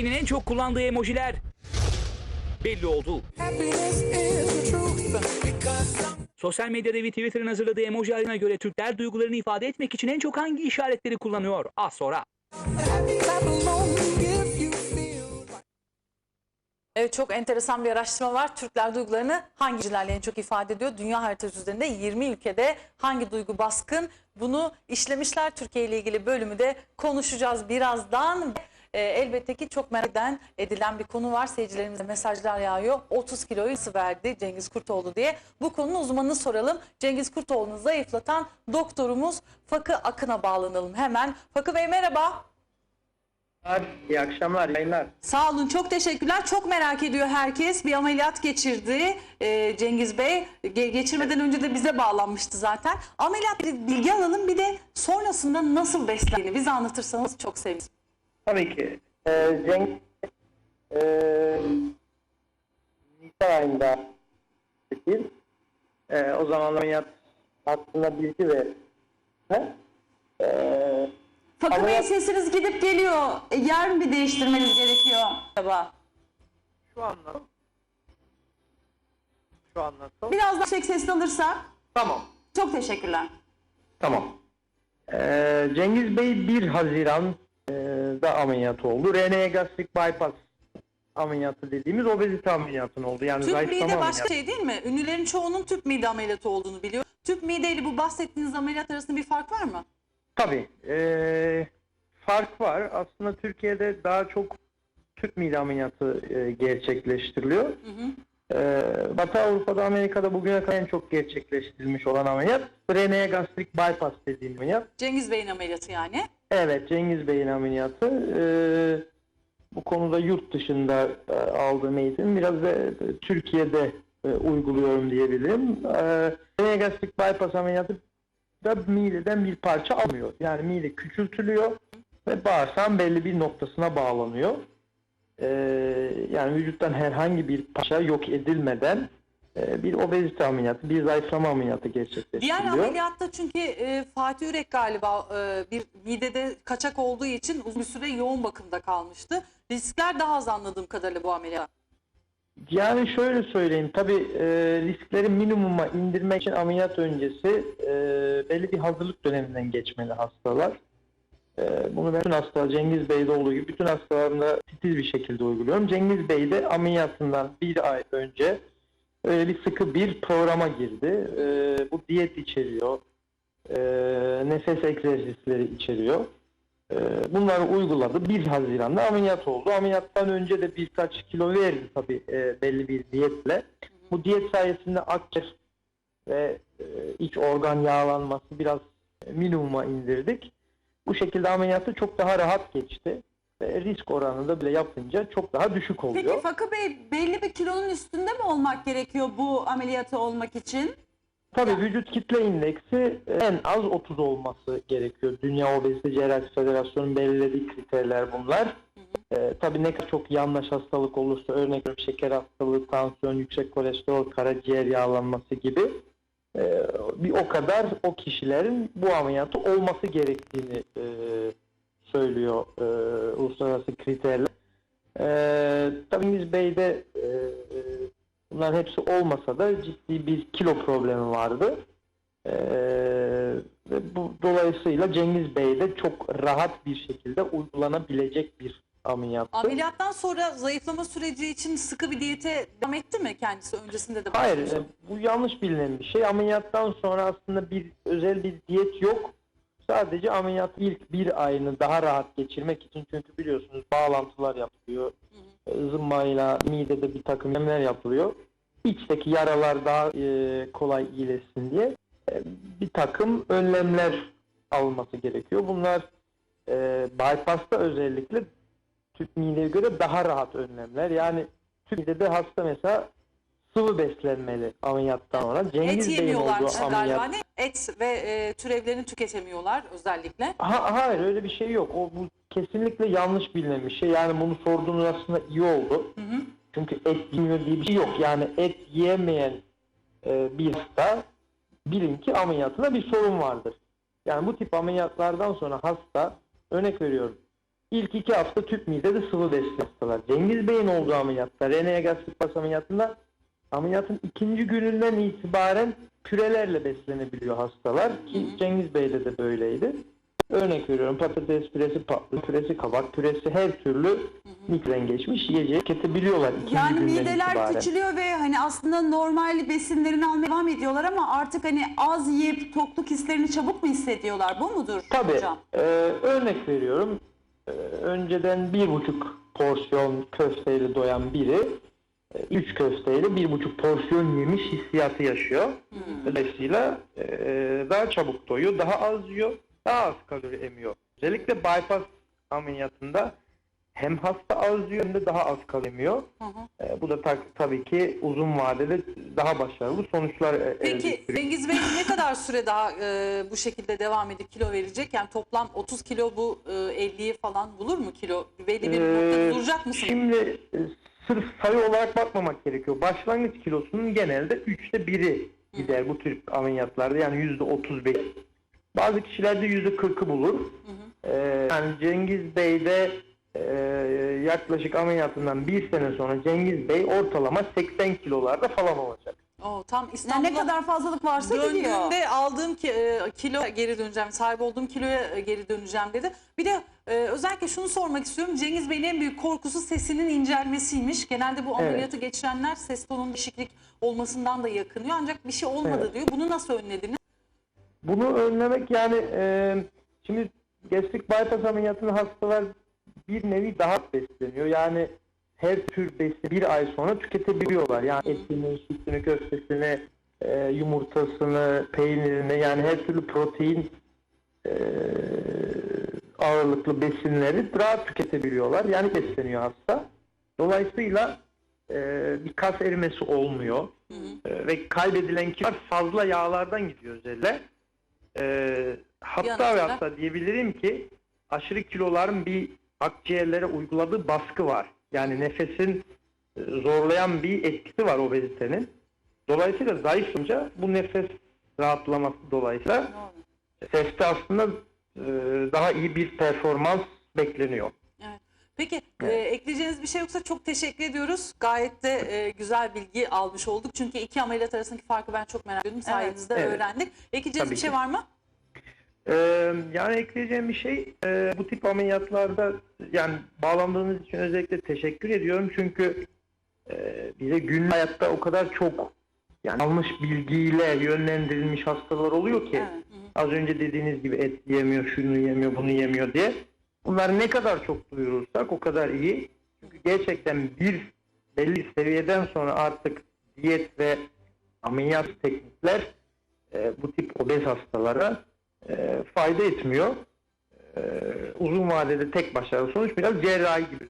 Türkiye'nin en çok kullandığı emojiler belli oldu. Sosyal medyada ve Twitter'ın hazırladığı emoji haline göre Türkler duygularını ifade etmek için en çok hangi işaretleri kullanıyor? Az sonra. Evet çok enteresan bir araştırma var. Türkler duygularını hangi cilerle en çok ifade ediyor? Dünya haritası üzerinde 20 ülkede hangi duygu baskın? Bunu işlemişler. Türkiye ile ilgili bölümü de konuşacağız birazdan. Ee, elbette ki çok merak eden, edilen bir konu var. Seyircilerimize mesajlar yağıyor. 30 kiloyu nasıl verdi Cengiz Kurtoğlu diye. Bu konunun uzmanını soralım. Cengiz Kurtoğlu'nu zayıflatan doktorumuz Fakı Akın'a bağlanalım hemen. Fakı Bey merhaba. İyi akşamlar, yayınlar. Sağ olun çok teşekkürler. Çok merak ediyor herkes. Bir ameliyat geçirdi e, Cengiz Bey. Ge- geçirmeden önce de bize bağlanmıştı zaten. Ameliyat bilgi alalım bir de sonrasında nasıl beslendiğini bize anlatırsanız çok seviniriz. Tabii ki. Ee, Cenk, ee, Nisan ayında bir, ee, o zaman ameliyat hakkında bilgi ve he? Fakı Bey Ameliyat- sesiniz gidip geliyor. E, yer mi değiştirmeniz gerekiyor acaba? şu anda şu anda Biraz daha yüksek sesle alırsak. Tamam. Çok teşekkürler. Tamam. Ee, Cengiz Bey 1 Haziran da ameliyat oldu. RNA gastrik bypass ameliyatı dediğimiz obezite ameliyatının oldu. Yani Tüp mide ameliyatı. başka şey değil mi? Ünlülerin çoğunun tüp mide ameliyatı olduğunu biliyor. Tüp mideyle bu bahsettiğiniz ameliyat arasında bir fark var mı? Tabii. eee, fark var. Aslında Türkiye'de daha çok tüp mide ameliyatı eee, gerçekleştiriliyor. Eee, Batı Avrupa'da, Amerika'da bugüne kadar en çok gerçekleştirilmiş olan ameliyat RNA gastrik bypass dediğim ameliyat. Cengiz Bey'in ameliyatı yani. Evet, Cengiz Bey'in ameliyatı. Eee, bu konuda yurt dışında eee, aldığım eğitim biraz da e, Türkiye'de e, uyguluyorum diyebilirim. Eee RNA gastrik bypass ameliyatı da mideden bir parça almıyor. Yani mide küçültülüyor ve bağırsağın belli bir noktasına bağlanıyor. Eee, yani vücuttan herhangi bir parça yok edilmeden e, bir obezite ameliyatı, bir zayıflama ameliyatı gerçekleştiriliyor. Diğer ameliyatta çünkü e, Fatih Ürek galiba e, bir midede kaçak olduğu için uzun süre yoğun bakımda kalmıştı. Riskler daha az anladığım kadarıyla bu ameliyat. Yani şöyle söyleyeyim, tabii e, riskleri minimuma indirmek için ameliyat öncesi e, belli bir hazırlık döneminden geçmeli hastalar. E, bunu bütün hastalar, Cengiz Bey'de olduğu gibi bütün hastalarımda titiz bir şekilde uyguluyorum. Cengiz Bey de ameliyatından bir ay önce öyle bir sıkı bir programa girdi. E, bu diyet içeriyor, e, nefes egzersizleri içeriyor. Ee, Bunları uyguladı. 1 Haziran'da ameliyat oldu. Ameliyattan önce de birkaç kilo verdi tabii e, belli bir diyetle. Bu diyet sayesinde akciğer ve e, iç organ yağlanması biraz minimuma indirdik. Bu şekilde ameliyatı çok daha rahat geçti. Ve risk oranı da bile yapınca çok daha düşük oluyor. Peki Fakı Bey belli bir kilonun üstünde mi olmak gerekiyor bu ameliyatı olmak için? Tabii vücut kitle indeksi e, en az 30 olması gerekiyor. Dünya Obezite Cerrahisi Federasyonu'nun belirlediği kriterler bunlar. E, tabii ne kadar çok yanlış hastalık olursa örnek veriyorum şeker hastalığı, tansiyon, yüksek kolesterol, karaciğer yağlanması gibi e, bir o kadar o kişilerin bu ameliyatı olması gerektiğini e, söylüyor e, uluslararası kriterler. E, tabii Cengiz Bey'de e, e, Bunların hepsi olmasa da ciddi bir kilo problemi vardı. Ee, ve bu dolayısıyla Cengiz Bey de çok rahat bir şekilde uygulanabilecek bir ameliyattı. Ameliyattan sonra zayıflama süreci için sıkı bir diyete devam etti mi kendisi öncesinde de? Hayır, e, bu yanlış bilinen bir şey. Ameliyattan sonra aslında bir özel bir diyet yok. Sadece ameliyat ilk bir ayını daha rahat geçirmek için çünkü biliyorsunuz bağlantılar yapılıyor. Zımbayla midede bir takım yemler yapılıyor. İçteki yaralar daha e, kolay iyileşsin diye e, bir takım önlemler alınması gerekiyor. Bunlar e, bypass'ta özellikle tüp mideye göre daha rahat önlemler. Yani tüp midede hasta mesela sıvı beslenmeli ameliyattan sonra. Cengiz Et Bey'in yemiyorlar olduğu galiba. ameliyat. Ne? Et ve e, türevlerini tüketemiyorlar özellikle. Ha, hayır öyle bir şey yok. O bu kesinlikle yanlış bilinen bir şey. Yani bunu sorduğunuz aslında iyi oldu. Çünkü et yemiyor diye bir şey yok. Yani et yiyemeyen e, bir hasta bilin ki ameliyatında bir sorun vardır. Yani bu tip ameliyatlardan sonra hasta örnek veriyorum ilk iki hafta tüp midede sıvı besli hastalar. Cengiz Bey'in olduğu ameliyatta, Rene'ye gastrik bas ameliyatında ameliyatın ikinci gününden itibaren pürelerle beslenebiliyor hastalar. Ki Cengiz Bey'de de böyleydi. Örnek veriyorum patates püresi, patlı püresi, kabak püresi her türlü mikroden geçmiş yiyecek tüketebiliyorlar ikinci Yani günden mideler itibaren. küçülüyor ve hani aslında normal besinlerini almaya devam ediyorlar ama artık hani az yiyip tokluk hislerini çabuk mu hissediyorlar? Bu mudur Tabii. hocam? Ee, örnek veriyorum. Ee, önceden bir buçuk porsiyon köfteyle doyan biri e, üç köfteyle bir buçuk porsiyon yemiş hissiyatı yaşıyor. Dolayısıyla e, daha çabuk doyuyor, daha az yiyor, daha az kalori emiyor. Özellikle bypass ameliyatında hem hasta az yiyor hem de daha az kalori emiyor. E, bu da ta- tabii ki uzun vadede daha başarılı sonuçlar e, Peki ettiriyor. Cengiz Bey ne kadar süre daha e, bu şekilde devam edip kilo verecek? Yani toplam 30 kilo bu e, 50'yi falan bulur mu kilo? Belli bir Ee, noktada duracak mısın? Şimdi e, sırf sayı olarak bakmamak gerekiyor. Başlangıç kilosunun genelde üçte biri gider bu tür ameliyatlarda. Yani yüzde otuz beş. Bazı kişilerde yüzde kırkı bulur. Ee, yani Cengiz Bey'de e, yaklaşık ameliyatından bir sene sonra Cengiz Bey ortalama 80 kilolarda falan olacak. Oo, tam Yani İstanbul'da ne kadar fazlalık varsa gidiyor. döndüğümde aldığım ki, e, kilo geri döneceğim, sahip olduğum kiloya e, geri döneceğim dedi. Bir de e, özellikle şunu sormak istiyorum. Cengiz Bey'in en büyük korkusu sesinin incelmesiymiş. Genelde bu ameliyatı geçirenler ses tonunun değişiklik olmasından da yakınıyor. Ancak bir şey olmadı Evet. diyor. Bunu nasıl önlediniz? Bunu önlemek yani e, şimdi gastrik bypass ameliyatında hastalar bir nevi daha besleniyor. Yani her tür besi bir ay sonra tüketebiliyorlar. Yani etini, sütünü, köftesini, e, yumurtasını, peynirini yani her türlü protein e, ağırlıklı besinleri rahat tüketebiliyorlar. Yani besleniyor hasta. Dolayısıyla e, bir kas erimesi olmuyor. E, ve kaybedilen kilo fazla yağlardan gidiyor özellikle. E, hatta ve hatta diyebilirim ki aşırı kiloların bir akciğerlere uyguladığı baskı var. Yani nefesin e, zorlayan bir etkisi var obezitenin. Dolayısıyla zayıflayınca bu nefes rahatlaması dolayısıyla seste aslında e, daha iyi bir performans bekleniyor. Evet. Peki e, ekleyeceğiniz bir şey yoksa çok teşekkür ediyoruz. Gayet de e, güzel bilgi almış olduk. Çünkü iki ameliyat arasındaki farkı ben çok merak ediyordum. Sayenizde Evet. öğrendik. Ekleyeceğiniz Tabii bir şey ki. var mı? Ee, yani ekleyeceğim bir şey e, bu tip ameliyatlarda yani bağlandığınız için özellikle teşekkür ediyorum çünkü e, bize günlük hayatta o kadar çok yani yanlış bilgiyle yönlendirilmiş hastalar oluyor ki Evet. Az önce dediğiniz gibi et yemiyor, şunu yemiyor, bunu yemiyor diye. Bunları ne kadar çok duyurursak o kadar iyi. Çünkü gerçekten bir belli seviyeden sonra artık diyet ve ameliyat teknikler e, bu tip obez hastalara e, fayda etmiyor. E, uzun vadede tek başarılı sonuç biraz cerrahi gibi